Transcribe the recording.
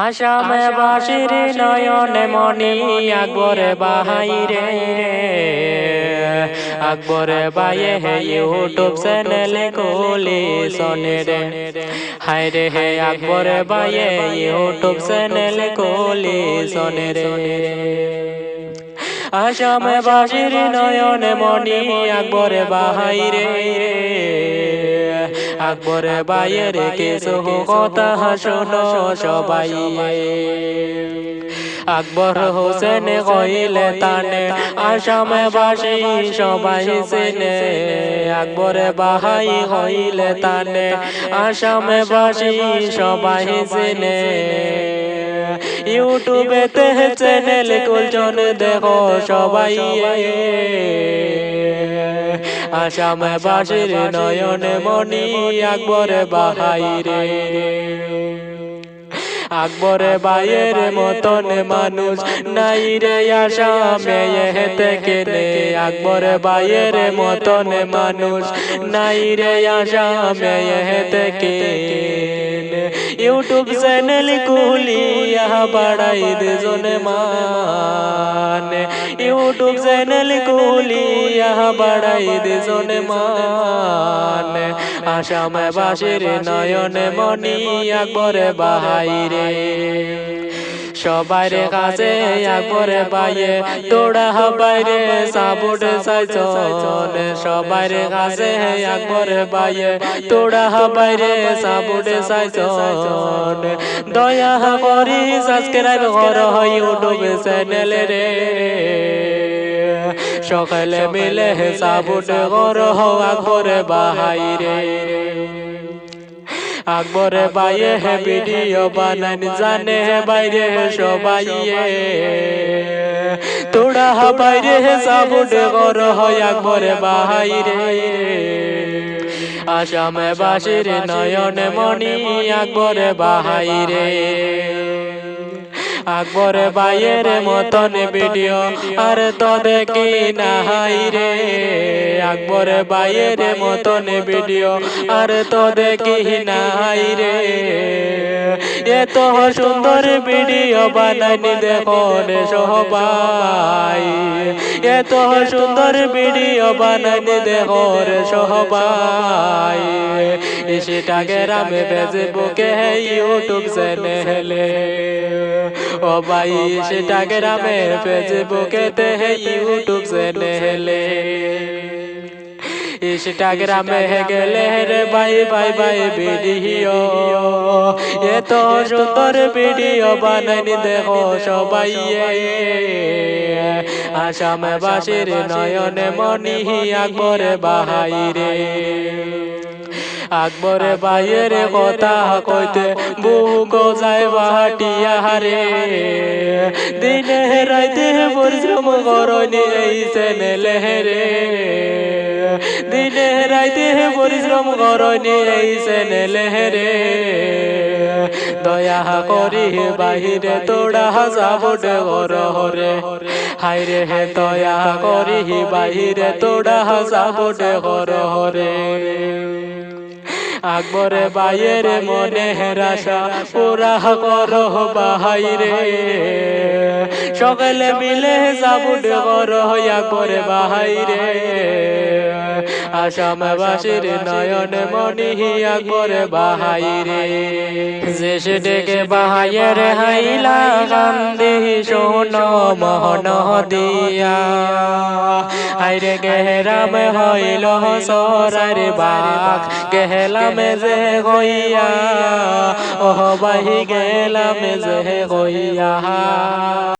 আসামে বাসির নয়নে মনি আকবরে বাহাইরে আকবরে বায়ে হে ইউটিউব চ্যানেল কোলি সনে রে। হায় রে হে আকবরে বায়ে ইউটিউব চ্যানেল কোলি সনে রে। আসামে বাসির নয়নে মনি আকবরে বাহাইরে আকবরে বাইয়ের কিছু কথা শোনো সবাই। আকবর হোসেন কইলে তানে আসামে বাসি সবাই চেনে। আকবরে বাহাই হইলে তানে আসামে বাসি সবাই চেনে। ইউটিউবেতে চ্যানেল কুলজন দেখো সবাই। আসামে বাসির নয়নে মনি আকবরে বাহাইরে। আকবরে বাইয়ের মতন মানুষ নাই রে আসামে থেকে নে। আকবরে বাইয়ের মতন মানুষ নাই রে আসামে থেকে ইউটিউব চ্যানেল খুলিয়া বাড়াই দুজন মান। ইউটিউব চ্যানেল খুলিয়া বাড়াই দুজন মান। আসামে বাসির নয়নে মনি আকবরে বাহাইরে সবার কাছে আকবরে পায়ে তোড়া বাইরে সাবুট সাইজন সবার কাছে আকবরে পায়ে তোড়া বাইরে সাবুট সাইজন দয়া করি সাবস্ক্রাইব কর ইউটিউব চ্যানেল রে। সকালে মিলে সাবুট কর আকবরে বাহাইরে। আকবরে বাইয়ে হে ভিডিও বানান জানে হে বাইরে সবাই তোড়া বাইরে হে সাবুট কর হয় আকবরে বাহাইরে আসামে বাসির নয়নে মনি আকবরে বাহাইরে। আকবরে বাইয়ের মতন ভিডিও আর তো দেখি নাই রে। আকবরে বাইয়ের মতন ভিডিও আর তো দেখি নাই রে। এত সুন্দর ভিডিও বানানি দেখো রে সবাই। এত সুন্দর ভিডিও বানানি দেখো রে সবাই। সেটাকে রামে ফেসবুকে ইউটিউব চ্যানেলে ও ভাই সেটা গ্রামে ফেসবুকে তে ইউটিউব চ্যানেলে। ইনস্টাগ্রামে গেলে রে ভাই ভাই ভাই ভিডিও। এত সুন্দর ভিডিও বানানি দেখো সবাই আসামে বাসির নয়নে মনি আকবরে বাহাইরে আকবরে বাইয়ের কথা কইতে বহু গজায় বাহাটিয়া হারে দিনে রাইতে পরিশ্রম করনি এই চ্যানেলে রে দিনে রাইতে পরিশ্রম করনি এই চ্যানেলে রে দয়া করি বাহিরে তোড়া যাবট ঘর হরে হাইরে হে দয়া করি বাহিরে তোড়া যাবট ঘর হরে আকবরে বাইয়ের মনে রাশা পুরা করো বাহাইরে সকালে মিলে যাবুট করো আকবরে বাহাইরে আসামবাসীর নয়ন মনি আকবরে বাহাইরে যে সেটাকে বাহাইয়ের হাইলা কান্দি শোন মহন দিয়া আইরে গেহরাম হইল সরার বাক গেহলাম যে গইয়া ওহ বাহি গেলাম যে গইয়া